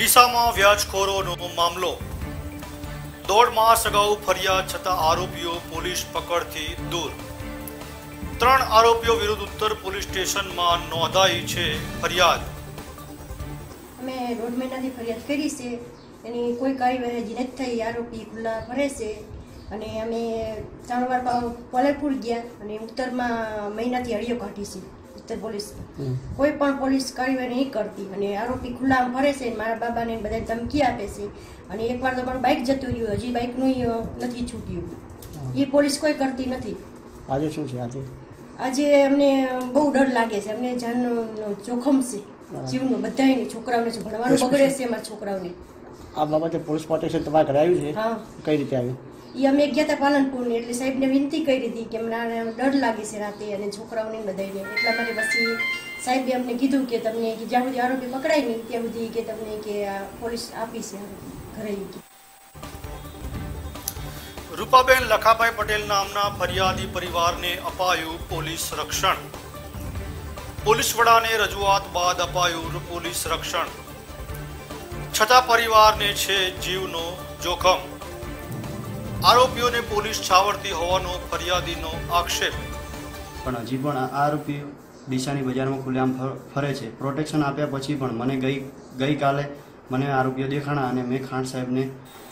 ડીસામાં વ્યાજખોરોનો મામલો. દોઢ માસ અગાઉ ફરિયાદ છતાં આરોપીઓ પોલીસ પકડથી દૂર. ત્રણ આરોપીઓ વિરુદ્ધ ઉત્તર પોલીસ સ્ટેશનમાં નોંધાઈ છે ફરિયાદ. અમે દોઢ મહિનાથી ફરિયાદ કરી છે. એની કોઈ કાર્યવાહી નથી થઈ. આરોપી ખુલ્લા ફરે છે. અને અમે ત્રણ વાર પોલેપુર ગયા અને ઉત્તરમાં મહિનાથી હળીઓ કાઢી છે. ઉત્તર પોલીસ કોઈ પણ પોલીસ કાર્યવાહી નહીં કરતી અને આરોપી ખુલ્લા ફરે છે મારા બાબાને બધા ધમકી આપે છે. અને એકવાર તો પણ બાઇક જતું રહ્યું હજી બાઇકનું નથી છૂટ્યું. એ પોલીસ કોઈ કરતી નથી. આજે શું છે આજે? આજે અમને બહુ ડર લાગે છે. અમને જાનનું જોખમ છે. જીવનું બધાને છોકરાઓને ભણવાનું બગડે છે એમાં છોકરાઓને. આ બાબતે પોલીસ પ્રોટેક્શન તમારે ઘરે આવ્યું છે? હા. કઈ રીતે આવ્યું? એ અમે ગયા હતા પાલનપુરની, એટલે સાહેબને વિનંતી કરી હતી કે મને ડર લાગે છે રાતે અને છોકરાઓને બધાને એટલા માટે પછી સાહેબે અમને કીધું કે તમને જ્યાં સુધી આરોપી પકડાય નહીં ત્યાં સુધી કે તમને કે પોલીસ આપી છે ઘરે રૂપાબેન લખાભાઈ પટેલ નામના ફરિયાદી પરિવારને અપાયું પોલીસ રક્ષણ. પોલીસ વડાને રજૂઆત બાદ અપાયું પોલીસ રક્ષણ. છતાં પરિવારને છે જીવનો જોખમ. આરોપીઓને પોલીસ છાવરતી હોવાનો ફરિયાદીનો આક્ષેપ. પણ હજી પણ આ આરોપીઓ ડીસાની બજારમાં ખુલ્લેઆમ ફરે છે. પ્રોટેક્શન આપ્યા પછી પણ મને ગઈ ગઈકાલે મને આરોપીઓ દેખાણા અને મેં ખાંડ સાહેબને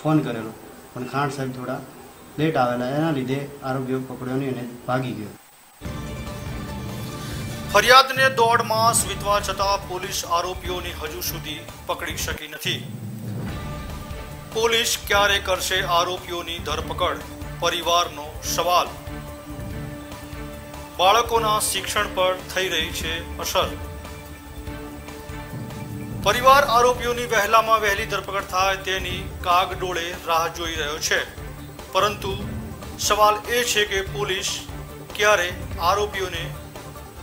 ફોન કરેલો. પણ ખાંડ સાહેબ થોડા લેટ આવેલા એના લીધે આરોપીઓ પકડ્યો નહીં અને ભાગી ગયો. ફરિયાદને દોઢ માસ વીતવા છતાં પોલીસ આરોપીઓને હજુ સુધી પકડી શકી નથી. પોલીસ ક્યારે કરશે આરોપીઓની ધરપકડ? પરિવારનો સવાલ. બાળકોના શિક્ષણ પર થઈ રહી છે અસર. પરિવાર આરોપીઓની વહેલામાં વહેલી ધરપકડ થાય તેની કાગડોળે રાહ જોઈ રહ્યો છે. પરંતુ સવાલ એ છે કે પોલીસ ક્યારે આરોપીઓને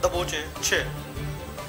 દબોચે છે?